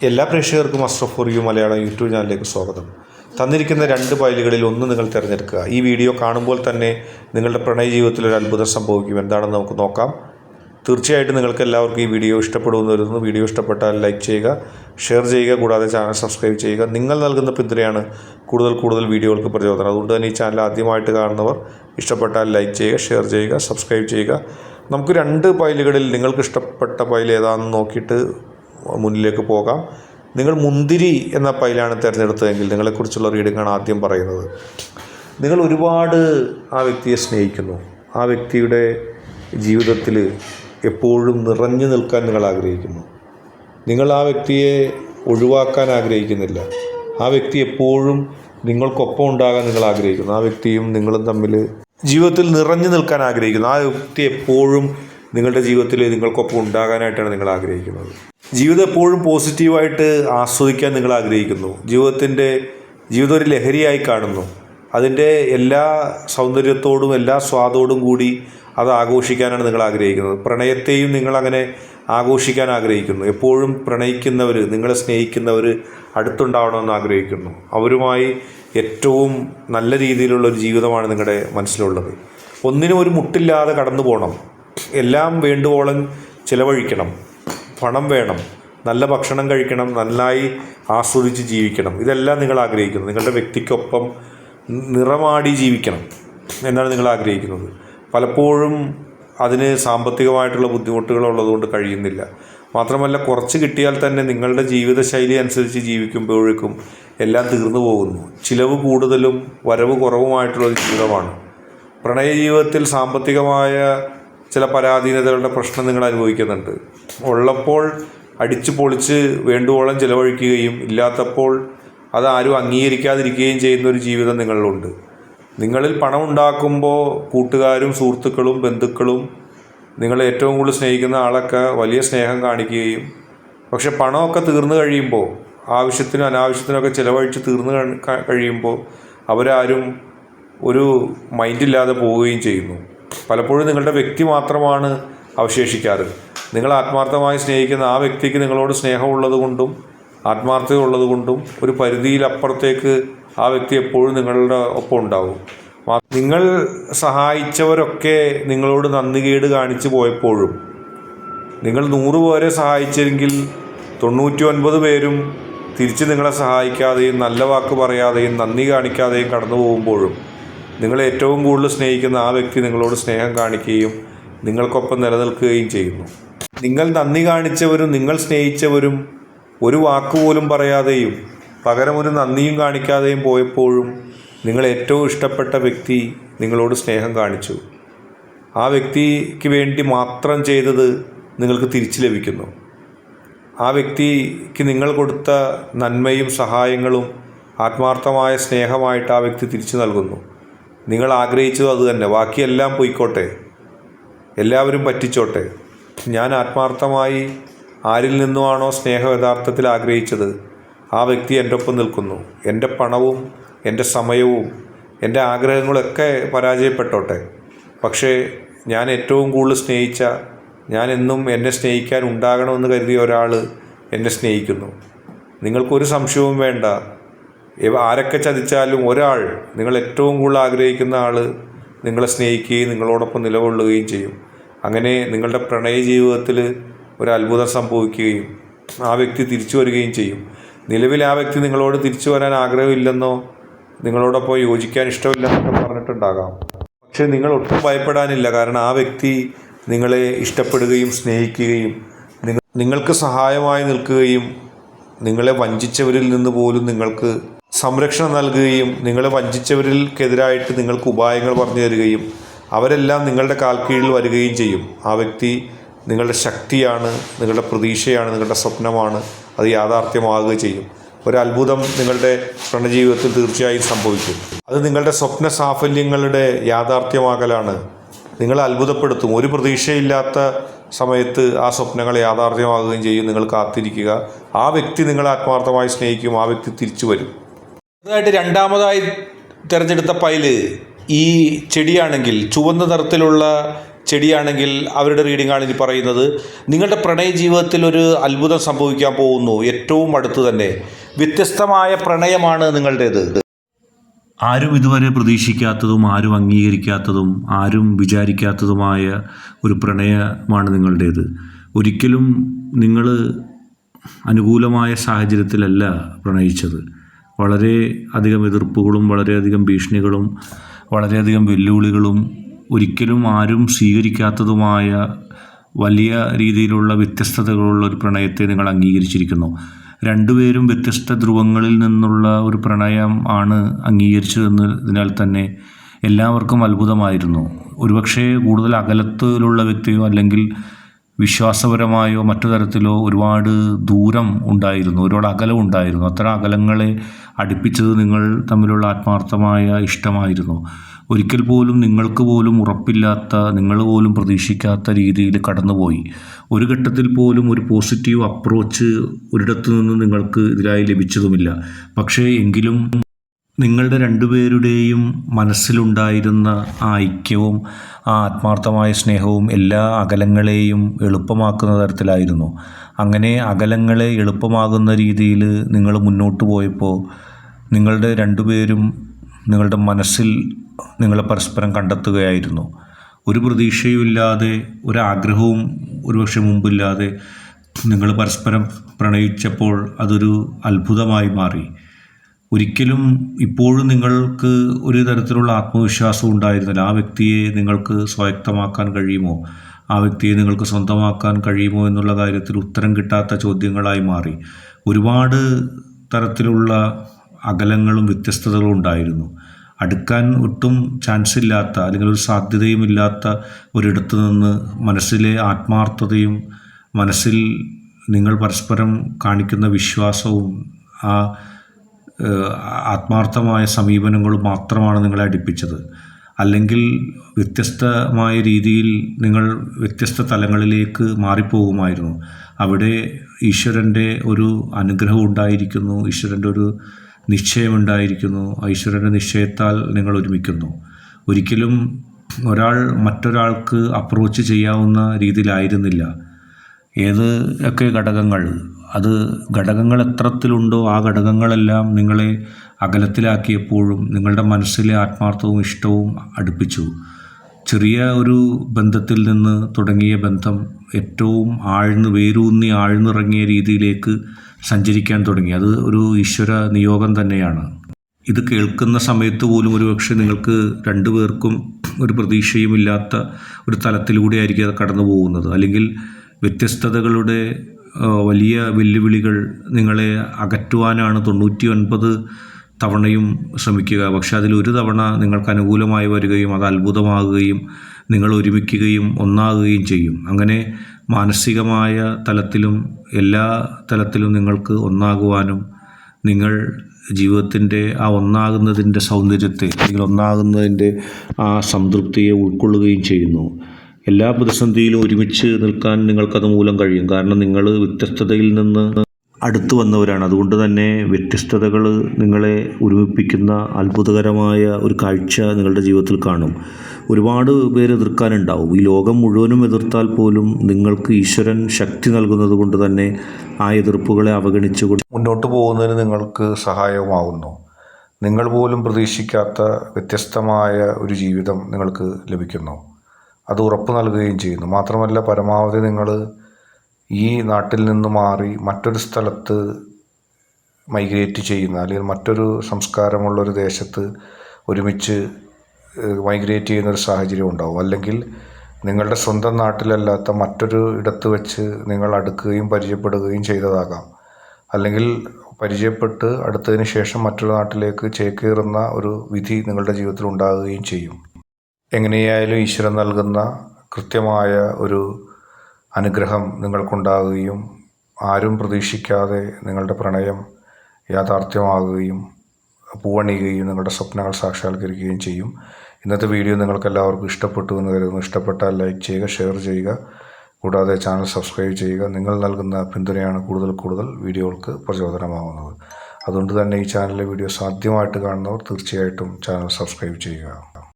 എല്ലാ പ്രേക്ഷകർക്കും astro for you Malayalam YouTube ചാനലിലേക്ക് സ്വാഗതം. തന്നിരിക്കുന്ന രണ്ട് ഫയലുകളിൽ ഒന്ന് നിങ്ങൾ തിരഞ്ഞെടുക്കുക. ഈ വീഡിയോ കാണുമ്പോൾ തന്നെ നിങ്ങളുടെ പ്രണയ ജീവിതത്തിൽ ഒരു അത്ഭുതം സംഭവിക്കും. എന്താണെന്ന് നമുക്ക് നോക്കാം. തീർച്ചയായിട്ടും നിങ്ങൾക്ക് എല്ലാവർക്കും ഈ വീഡിയോ ഇഷ്ടപ്പെടുമെന്ന് വരുന്നു വീഡിയോ ഇഷ്ടപ്പെട്ടാൽ ലൈക്ക് ചെയ്യുക ഷെയർ ചെയ്യുക കൂടാതെ ചാനൽ സബ്സ്ക്രൈബ് ചെയ്യുക. നിങ്ങൾ നൽകുന്ന പിന്തുണയാണ് കൂടുതൽ കൂടുതൽ വീഡിയോകൾക്ക് പ്രചോദനം. അതുകൊണ്ട് തന്നെ ഈ ചാനൽ ആദ്യമായിട്ട് കാണുന്നവർ ഇഷ്ടപ്പെട്ടാൽ ലൈക്ക് ചെയ്യുക ഷെയർ ചെയ്യുക സബ്സ്ക്രൈബ് ചെയ്യുക. നമുക്ക് രണ്ട് ഫയലുകളിൽ നിങ്ങൾക്ക് ഇഷ്ടപ്പെട്ട ഫയൽ ഏതാണെന്ന് നോക്കിയിട്ട് മുന്നിലേക്ക് പോകാം. നിങ്ങൾ മുന്തിരി എന്ന പൈലാണ് തിരഞ്ഞെടുത്തതെങ്കിൽ നിങ്ങളെക്കുറിച്ചുള്ള റീഡിങ്ങാണ് ആദ്യം പറയുന്നത്. നിങ്ങൾ ഒരുപാട് ആ വ്യക്തിയെ സ്നേഹിക്കുന്നു. ആ വ്യക്തിയുടെ ജീവിതത്തിൽ എപ്പോഴും നിറഞ്ഞു നിൽക്കാൻ നിങ്ങൾ ആഗ്രഹിക്കുന്നു. നിങ്ങൾ ആ വ്യക്തിയെ ഒഴിവാക്കാൻ ആഗ്രഹിക്കുന്നില്ല. ആ വ്യക്തി എപ്പോഴും നിങ്ങൾക്കൊപ്പം ഉണ്ടാകാൻ നിങ്ങൾ ആഗ്രഹിക്കുന്നു. ആ വ്യക്തിയും നിങ്ങളും തമ്മിൽ ജീവിതത്തിൽ നിറഞ്ഞു നിൽക്കാൻ ആഗ്രഹിക്കുന്നു. ആ വ്യക്തി എപ്പോഴും നിങ്ങളുടെ ജീവിതത്തിൽ നിങ്ങൾക്കൊപ്പം ഉണ്ടാകാനായിട്ടാണ് നിങ്ങൾ ആഗ്രഹിക്കുന്നത്. ജീവിതം എപ്പോഴും പോസിറ്റീവായിട്ട് ആസ്വദിക്കാൻ നിങ്ങൾ ആഗ്രഹിക്കുന്നു. ജീവിതത്തിന്റെ ജീവിതം ഒരു ലഹരിയായി കാണുന്നു. അതിന്റെ എല്ലാ സൗന്ദര്യത്തോടും എല്ലാ സ്വാദോടും കൂടി അത് ആഘോഷിക്കാനാണ് നിങ്ങൾ ആഗ്രഹിക്കുന്നത്. പ്രണയത്തെയും നിങ്ങളങ്ങനെ ആഘോഷിക്കാൻ ആഗ്രഹിക്കുന്നു. എപ്പോഴും പ്രണയിക്കുന്നവർ നിങ്ങളെ സ്നേഹിക്കുന്നവർ അടുത്തുണ്ടാവണമെന്ന് ആഗ്രഹിക്കുന്നു. അവരുമായി ഏറ്റവും നല്ല രീതിയിലുള്ള ഒരു ജീവിതമാണ് നിങ്ങളുടെ മനസ്സിലുള്ളത്. ഒന്നിനും ഒരു മുട്ടില്ലാതെ കടന്നു പോകണം എല്ലാം വേണ്ടുവോളം ചിലവഴിക്കണം. പണം വേണം. നല്ല ഭക്ഷണം കഴിക്കണം നന്നായി ആസ്വദിച്ച് ജീവിക്കണം. ഇതെല്ലാം നിങ്ങൾ ആഗ്രഹിക്കുന്നു. നിങ്ങളുടെ വ്യക്തിക്കൊപ്പം നിറമാടി ജീവിക്കണം എന്നാണ് നിങ്ങൾ ആഗ്രഹിക്കുന്നത്. പലപ്പോഴും അതിന് സാമ്പത്തികമായിട്ടുള്ള ബുദ്ധിമുട്ടുകൾ ഉള്ളതുകൊണ്ട് കഴിയുന്നില്ല. മാത്രമല്ല കുറച്ച് കിട്ടിയാൽ തന്നെ നിങ്ങളുടെ ജീവിതശൈലി അനുസരിച്ച് ജീവിക്കുമ്പോഴേക്കും എല്ലാം തീർന്നു പോകുന്നു. ചിലവ് കൂടുതലും വരവ് കുറവുമായിട്ടുള്ള ജീവിതമാണ്. പ്രണയ ജീവിതത്തിൽ സാമ്പത്തികമായ ചില പരാധീനതകളുടെ പ്രശ്നം നിങ്ങൾ അനുഭവിക്കുന്നുണ്ട്. ഉള്ളപ്പോൾ അടിച്ചു പൊളിച്ച് വേണ്ടുവോളം ചിലവഴിക്കുകയും ഇല്ലാത്തപ്പോൾ അത് ആരും അംഗീകരിക്കാതിരിക്കുകയും ചെയ്യുന്ന ഒരു ജീവിതം നിങ്ങളിലുണ്ട്. നിങ്ങളിൽ പണം ഉണ്ടാക്കുമ്പോൾ കൂട്ടുകാരും സുഹൃത്തുക്കളും ബന്ധുക്കളും നിങ്ങളെ ഏറ്റവും കൂടുതൽ സ്നേഹിക്കുന്ന ആളൊക്കെ വലിയ സ്നേഹം കാണിക്കുകയും പക്ഷെ പണമൊക്കെ തീർന്നു കഴിയുമ്പോൾ ആവശ്യത്തിനും അനാവശ്യത്തിനൊക്കെ ചിലവഴിച്ച് തീർന്നു കഴിയുമ്പോൾ അവരാരും ഒരു മൈൻഡില്ലാതെ പോവുകയും ചെയ്യുന്നു. പലപ്പോഴും നിങ്ങളുടെ വ്യക്തി മാത്രമാണ് അവശേഷിക്കാറ്. നിങ്ങൾ ആത്മാർത്ഥമായി സ്നേഹിക്കുന്ന ആ വ്യക്തിക്ക് നിങ്ങളോട് സ്നേഹമുള്ളത് കൊണ്ടും ആത്മാർത്ഥത ഉള്ളത് കൊണ്ടും ഒരു പരിധിയിലപ്പുറത്തേക്ക് ആ വ്യക്തി എപ്പോഴും നിങ്ങളുടെ ഒപ്പം ഉണ്ടാവും. നിങ്ങൾ സഹായിച്ചവരൊക്കെ നിങ്ങളോട് നന്ദികേട് കാണിച്ചു പോയപ്പോഴും നിങ്ങൾ നൂറ് പേരെ സഹായിച്ചെങ്കിൽ തൊണ്ണൂറ്റി ഒൻപത് പേരും തിരിച്ച് നിങ്ങളെ സഹായിക്കാതെയും നല്ല വാക്ക് പറയാതെയും നന്ദി കാണിക്കാതെയും കടന്നു പോകുമ്പോഴും നിങ്ങൾ ഏറ്റവും കൂടുതൽ സ്നേഹിക്കുന്ന ആ വ്യക്തി നിങ്ങളോട് സ്നേഹം കാണിക്കുകയും നിങ്ങൾക്കൊപ്പം നിലനിൽക്കുകയും ചെയ്യുന്നു. നിങ്ങൾ നന്ദി കാണിച്ചവരും നിങ്ങൾ സ്നേഹിച്ചവരും ഒരു വാക്കുപോലും പറയാതെയും പകരം ഒരു നന്ദിയും കാണിക്കാതെയും പോയപ്പോഴും നിങ്ങൾ ഏറ്റവും ഇഷ്ടപ്പെട്ട വ്യക്തി നിങ്ങളോട് സ്നേഹം കാണിച്ചു. ആ വ്യക്തിക്ക് വേണ്ടി മാത്രം ചെയ്തത് നിങ്ങൾക്ക് തിരിച്ചു ലഭിക്കുന്നു. ആ വ്യക്തിക്ക് നിങ്ങൾ കൊടുത്ത നന്മയും സഹായങ്ങളും ആത്മാർത്ഥമായ സ്നേഹമായിട്ട് ആ വ്യക്തി തിരിച്ചു നൽകുന്നു. നിങ്ങൾ ആഗ്രഹിച്ചത് അത് തന്നെ. ബാക്കിയെല്ലാം പോയിക്കോട്ടെ. എല്ലാവരും പറ്റിച്ചോട്ടെ. ഞാൻ ആത്മാർത്ഥമായി ആരിൽ നിന്നുമാണോ സ്നേഹം യഥാർത്ഥത്തിൽ ആഗ്രഹിച്ചത്? ആ വ്യക്തി എന്റെ ഒപ്പം നിൽക്കുന്നു. എന്റെ പണവും എന്റെ സമയവും എന്റെ ആഗ്രഹങ്ങളൊക്കെ പരാജയപ്പെട്ടോട്ടെ. പക്ഷേ ഞാൻ ഏറ്റവും കൂടുതൽ സ്നേഹിച്ച ഞാൻ എന്നും എന്നെ സ്നേഹിക്കാൻ ഉണ്ടാകണമെന്ന് കരുതിയ ഒരാൾ എന്നെ സ്നേഹിക്കുന്നു. നിങ്ങൾക്കൊരു സംശയവും വേണ്ട. ഇവ- ആരൊക്കെ ചതിച്ചാലും ഒരാൾ നിങ്ങൾ ഏറ്റവും കൂടുതൽ ആഗ്രഹിക്കുന്ന ആൾ നിങ്ങളെ സ്നേഹിക്കുകയും നിങ്ങളോടൊപ്പം നിലകൊള്ളുകയും ചെയ്യും. അങ്ങനെ നിങ്ങളുടെ പ്രണയ ജീവിതത്തിൽ ഒരു അത്ഭുതം സംഭവിക്കുകയും ആ വ്യക്തി തിരിച്ചു വരികയും ചെയ്യും. നിലവിൽ ആ വ്യക്തി നിങ്ങളോട് തിരിച്ചു വരാൻ ആഗ്രഹമില്ലെന്നോ നിങ്ങളോടൊപ്പം യോജിക്കാൻ ഇഷ്ടമില്ലെന്നൊക്കെ പറഞ്ഞിട്ടുണ്ടാകാം. പക്ഷേ നിങ്ങൾ ഒട്ടും ഭയപ്പെടാനില്ല. കാരണം ആ വ്യക്തി നിങ്ങളെ ഇഷ്ടപ്പെടുകയും സ്നേഹിക്കുകയും നിങ്ങൾക്ക് സഹായമായി നിൽക്കുകയും നിങ്ങളെ വഞ്ചിച്ചവരിൽ നിന്ന് പോലും നിങ്ങൾക്ക് സംരക്ഷണം നൽകുകയും നിങ്ങളെ വഞ്ചിച്ചവരിൽക്കെതിരായിട്ട് നിങ്ങൾക്ക് ഉപായങ്ങൾ പറഞ്ഞു തരികയും അവരെല്ലാം നിങ്ങളുടെ കാൽക്കീഴിൽ കീഴിൽ വരികയും ചെയ്യും. ആ വ്യക്തി നിങ്ങളുടെ ശക്തിയാണ് നിങ്ങളുടെ പ്രതീക്ഷയാണ് നിങ്ങളുടെ സ്വപ്നമാണ് അത് യാഥാർത്ഥ്യമാകുക ചെയ്യും. ഒരു അത്ഭുതം നിങ്ങളുടെ പ്രണജീവിതത്തിൽ തീർച്ചയായും സംഭവിക്കും. അത് നിങ്ങളുടെ സ്വപ്ന സാഫല്യങ്ങളുടെ യാഥാർത്ഥ്യമാകലാണ്. നിങ്ങളെ അത്ഭുതപ്പെടുത്തും. ഒരു പ്രതീക്ഷയില്ലാത്ത സമയത്ത് ആ സ്വപ്നങ്ങൾ യാഥാർത്ഥ്യമാകുകയും ചെയ്യും. നിങ്ങൾ കാത്തിരിക്കുക. ആ വ്യക്തി നിങ്ങളെ ആത്മാർത്ഥമായി സ്നേഹിക്കും. ആ വ്യക്തി തിരിച്ചു വരും. അടുത്തതായിട്ട് രണ്ടാമതായി തിരഞ്ഞെടുത്ത പൈൽ ഈ ചെടിയാണെങ്കിൽ ചുവന്ന നിറത്തിലുള്ള ചെടിയാണെങ്കിൽ അവരുടെ റീഡിങ്ങാണ് ഇനി പറയുന്നത്. നിങ്ങളുടെ പ്രണയ ജീവിതത്തിൽ ഒരു അത്ഭുതം സംഭവിക്കാൻ പോകുന്നു. ഏറ്റവും അടുത്ത് തന്നെ. വ്യത്യസ്തമായ പ്രണയമാണ് നിങ്ങളുടേത്. ആരും ഇതുവരെ പ്രതീക്ഷിക്കാത്തതും ആരും അംഗീകരിക്കാത്തതും ആരും വിചാരിക്കാത്തതുമായ ഒരു പ്രണയമാണ് നിങ്ങളുടേത്. ഒരിക്കലും നിങ്ങൾ അനുകൂലമായ സാഹചര്യത്തിലല്ല പ്രണയിച്ചത്. വളരെ അധികം എതിർപ്പുകളും വളരെയധികം ഭീഷണികളും വളരെയധികം വെല്ലുവിളികളും ഒരിക്കലും ആരും സ്വീകരിക്കാത്തതുമായ വലിയ രീതിയിലുള്ള വ്യത്യസ്തതകളുള്ള ഒരു പ്രണയത്തെ നിങ്ങൾ അംഗീകരിച്ചിരിക്കുന്നു. രണ്ടുപേരും വ്യത്യസ്ത ധ്രുവങ്ങളിൽ നിന്നുള്ള ഒരു പ്രണയം ആണ് അംഗീകരിച്ചതെന്നതിനാൽ തന്നെ എല്ലാവർക്കും അത്ഭുതമായിരുന്നു. ഒരുപക്ഷെ കൂടുതൽ അകലത്തിലുള്ള വ്യക്തിയോ അല്ലെങ്കിൽ വിശ്വാസപരമായോ മറ്റു തരത്തിലോ ഒരുപാട് ദൂരം ഉണ്ടായിരുന്നു ഒരുപാട് അകലം ഉണ്ടായിരുന്നു. അത്തരം അകലങ്ങളെ അടുപ്പിച്ചത് നിങ്ങൾ തമ്മിലുള്ള ആത്മാർത്ഥമായ ഇഷ്ടമായിരുന്നു. ഒരിക്കൽ പോലും നിങ്ങൾക്ക് പോലും ഉറപ്പില്ലാത്ത നിങ്ങൾ പോലും പ്രതീക്ഷിക്കാത്ത രീതിയിൽ കടന്നുപോയി. ഒരു ഘട്ടത്തിൽ പോലും ഒരു പോസിറ്റീവ് അപ്രോച്ച് ഒരിടത്തു നിന്ന് നിങ്ങൾക്ക് ഇതിലായി ലഭിച്ചതുമില്ല. പക്ഷേ എങ്കിലും നിങ്ങളുടെ രണ്ടുപേരുടെയും മനസ്സിലുണ്ടായിരുന്ന ആ ഐക്യവും ആ ആത്മാർത്ഥമായ സ്നേഹവും എല്ലാ അകലങ്ങളെയും എളുപ്പമാക്കുന്ന തരത്തിലായിരുന്നു. അങ്ങനെ അകലങ്ങളെ എളുപ്പമാകുന്ന രീതിയിൽ നിങ്ങൾ മുന്നോട്ട് പോയപ്പോൾ നിങ്ങളുടെ രണ്ടുപേരും നിങ്ങളുടെ മനസ്സിൽ നിങ്ങളെ പരസ്പരം കണ്ടെത്തുകയായിരുന്നു. ഒരു പ്രതീക്ഷയുമില്ലാതെ ഒരാഗ്രഹവും ഒരുപക്ഷെ മുമ്പില്ലാതെ നിങ്ങൾ പരസ്പരം പ്രണയിച്ചപ്പോൾ അതൊരു അത്ഭുതമായി മാറി. ഒരിക്കലും ഇപ്പോഴും നിങ്ങൾക്ക് ഒരു തരത്തിലുള്ള ആത്മവിശ്വാസം ഉണ്ടായിരുന്നില്ല. ആ വ്യക്തിയെ നിങ്ങൾക്ക് സ്വായത്തമാക്കാൻ കഴിയുമോ? ആ വ്യക്തിയെ നിങ്ങൾക്ക് സ്വന്തമാക്കാൻ കഴിയുമോ എന്നുള്ള കാര്യത്തിൽ ഉത്തരം കിട്ടാത്ത ചോദ്യങ്ങളായി മാറി. ഒരുപാട് തരത്തിലുള്ള അകലങ്ങളും വ്യത്യസ്തതകളും ഉണ്ടായിരുന്നു. അടുക്കാൻ ഒട്ടും ചാൻസ് ഇല്ലാത്ത അല്ലെങ്കിൽ ഒരു സാധ്യതയും ഇല്ലാത്ത ഒരിടത്ത് നിന്ന് മനസ്സിലെ ആത്മാർത്ഥതയും മനസ്സിൽ നിങ്ങൾ പരസ്പരം കാണിക്കുന്ന വിശ്വാസവും ആ ആത്മാർത്ഥമായ സമീപനങ്ങളും മാത്രമാണ് നിങ്ങളെ അടുപ്പിച്ചത്. അല്ലെങ്കിൽ വ്യത്യസ്തമായ രീതിയിൽ നിങ്ങൾ വ്യത്യസ്ത തലങ്ങളിലേക്ക് മാറിപ്പോകുമായിരുന്നു. അവിടെ ഈശ്വരന്റെ ഒരു അനുഗ്രഹം ഉണ്ടായിരിക്കുന്നു. ഈശ്വരന്റെ ഒരു നിശ്ചയമുണ്ടായിരിക്കുന്നു. ഈശ്വരന്റെ നിശ്ചയത്താൽ നിങ്ങൾ ഒരുമിക്കുന്നു. ഒരിക്കലും ഒരാൾ മറ്റൊരാൾക്ക് അപ്രോച്ച് ചെയ്യാവുന്ന രീതിയിലായിരുന്നില്ല. ഏത് ഒക്കെ ഘടകങ്ങൾ അത് ഘടകങ്ങൾ എത്രത്തിലുണ്ടോ ആ ഘടകങ്ങളെല്ലാം നിങ്ങളെ അകലത്തിലാക്കിയപ്പോഴും നിങ്ങളുടെ മനസ്സിലെ ആത്മാർത്ഥവും ഇഷ്ടവും അടുപ്പിച്ചു. ചെറിയ ഒരു ബന്ധത്തിൽ നിന്ന് തുടങ്ങിയ ബന്ധം ഏറ്റവും ആഴ്ന്ന് വേരൂന്നി ആഴ്ന്നിറങ്ങിയ രീതിയിലേക്ക് സഞ്ചരിക്കാൻ തുടങ്ങി. അത് ഒരു ഈശ്വര നിയോഗം തന്നെയാണ്. ഇത് കേൾക്കുന്ന സമയത്ത് പോലും ഒരുപക്ഷെ നിങ്ങൾക്ക് രണ്ടുപേർക്കും ഒരു പ്രതീക്ഷയുമില്ലാത്ത ഒരു തലത്തിലൂടെ ആയിരിക്കും അത് കടന്നു പോകുന്നത്. അല്ലെങ്കിൽ വ്യത്യസ്തതകളുടെ വലിയ വെല്ലുവിളികൾ നിങ്ങളെ അകറ്റുവാനാണ് തൊണ്ണൂറ്റി ഒൻപത് തവണയും ശ്രമിക്കുക. പക്ഷെ അതിലൊരു തവണ നിങ്ങൾക്ക് അനുകൂലമായി വരികയും അത് അത്ഭുതമാകുകയും നിങ്ങൾ ഒരുമിക്കുകയും ഒന്നാകുകയും ചെയ്യും. അങ്ങനെ മാനസികമായ തലത്തിലും എല്ലാ തലത്തിലും നിങ്ങൾക്ക് ഒന്നാകുവാനും നിങ്ങൾ ജീവിതത്തിന്റെ ആ ഒന്നാകുന്നതിന്റെ സൗന്ദര്യത്തെ അല്ലെങ്കിൽ ഒന്നാകുന്നതിന്റെ ആ സംതൃപ്തിയെ ഉൾക്കൊള്ളുകയും ചെയ്യുന്നു. എല്ലാ പ്രതിസന്ധിയിലും ഒരുമിച്ച് നിൽക്കാൻ നിങ്ങൾക്കത് മൂലം കഴിയും. കാരണം നിങ്ങൾ വ്യത്യസ്തതയിൽ നിന്ന് അടുത്തു വന്നവരാണ്. അതുകൊണ്ട് തന്നെ വ്യത്യസ്തതകൾ നിങ്ങളെ ഒരുമിപ്പിക്കുന്ന അത്ഭുതകരമായ ഒരു കാഴ്ച നിങ്ങളുടെ ജീവിതത്തിൽ കാണും. ഒരുപാട് പേര് എതിർക്കാനുണ്ടാവും. ഈ ലോകം മുഴുവനും എതിർത്താൽ പോലും നിങ്ങൾക്ക് ഈശ്വരൻ ശക്തി നൽകുന്നത് കൊണ്ട് തന്നെ ആ എതിർപ്പുകളെ അവഗണിച്ചുകൊണ്ട് മുന്നോട്ട് പോകുന്നതിന് നിങ്ങൾക്ക് സഹായകമാകുന്നു നിങ്ങൾ പോലും പ്രതീക്ഷിക്കാത്ത വ്യത്യസ്തമായ ഒരു ജീവിതം നിങ്ങൾക്ക് ലഭിക്കുന്നു. അത് ഉറപ്പ് നൽകുകയും ചെയ്യുന്നു. മാത്രമല്ല പരമാവധി നിങ്ങൾ ഈ നാട്ടിൽ നിന്ന് മാറി മറ്റൊരു സ്ഥലത്ത് മൈഗ്രേറ്റ് ചെയ്യുന്ന അല്ലെങ്കിൽ മറ്റൊരു സംസ്കാരമുള്ളൊരു ദേശത്ത് ഒരുമിച്ച് മൈഗ്രേറ്റ് ചെയ്യുന്നൊരു സാഹചര്യം ഉണ്ടാവും. അല്ലെങ്കിൽ നിങ്ങളുടെ സ്വന്തം നാട്ടിലല്ലാത്ത മറ്റൊരു ഇടത്ത് വെച്ച് നിങ്ങൾ അടുക്കുകയും പരിചയപ്പെടുകയും ചെയ്തതാകാം. അല്ലെങ്കിൽ പരിചയപ്പെട്ട് അടുത്തതിന് ശേഷം മറ്റൊരു നാട്ടിലേക്ക് ചേക്കേറുന്ന ഒരു വിധി നിങ്ങളുടെ ജീവിതത്തിൽ ഉണ്ടാകുകയും ചെയ്യും. എങ്ങനെയായാലും ഈശ്വരൻ നൽകുന്ന കൃത്യമായ ഒരു അനുഗ്രഹം നിങ്ങൾക്കുണ്ടാകുകയും ആരും പ്രതീക്ഷിക്കാതെ നിങ്ങളുടെ പ്രണയം യാഥാർത്ഥ്യമാകുകയും പൂവണിയുകയും നിങ്ങളുടെ സ്വപ്നങ്ങൾ സാക്ഷാത്കരിക്കുകയും ചെയ്യും. ഇന്നത്തെ വീഡിയോ നിങ്ങൾക്ക് എല്ലാവർക്കും ഇഷ്ടപ്പെട്ടു എന്ന് കരുതുന്നു. ഇഷ്ടപ്പെട്ടാൽ ലൈക്ക് ചെയ്യുക ഷെയർ ചെയ്യുക. കൂടാതെ ചാനൽ സബ്സ്ക്രൈബ് ചെയ്യുക. നിങ്ങൾ നൽകുന്ന പിന്തുണയാണ് കൂടുതൽ കൂടുതൽ വീഡിയോകൾക്ക് പ്രചോദനമാകുന്നത്. അതുകൊണ്ട് തന്നെ ഈ ചാനലിലെ വീഡിയോ സാധ്യമായിട്ട് കാണുന്നവർ തീർച്ചയായിട്ടും ചാനൽ സബ്സ്ക്രൈബ് ചെയ്യുക.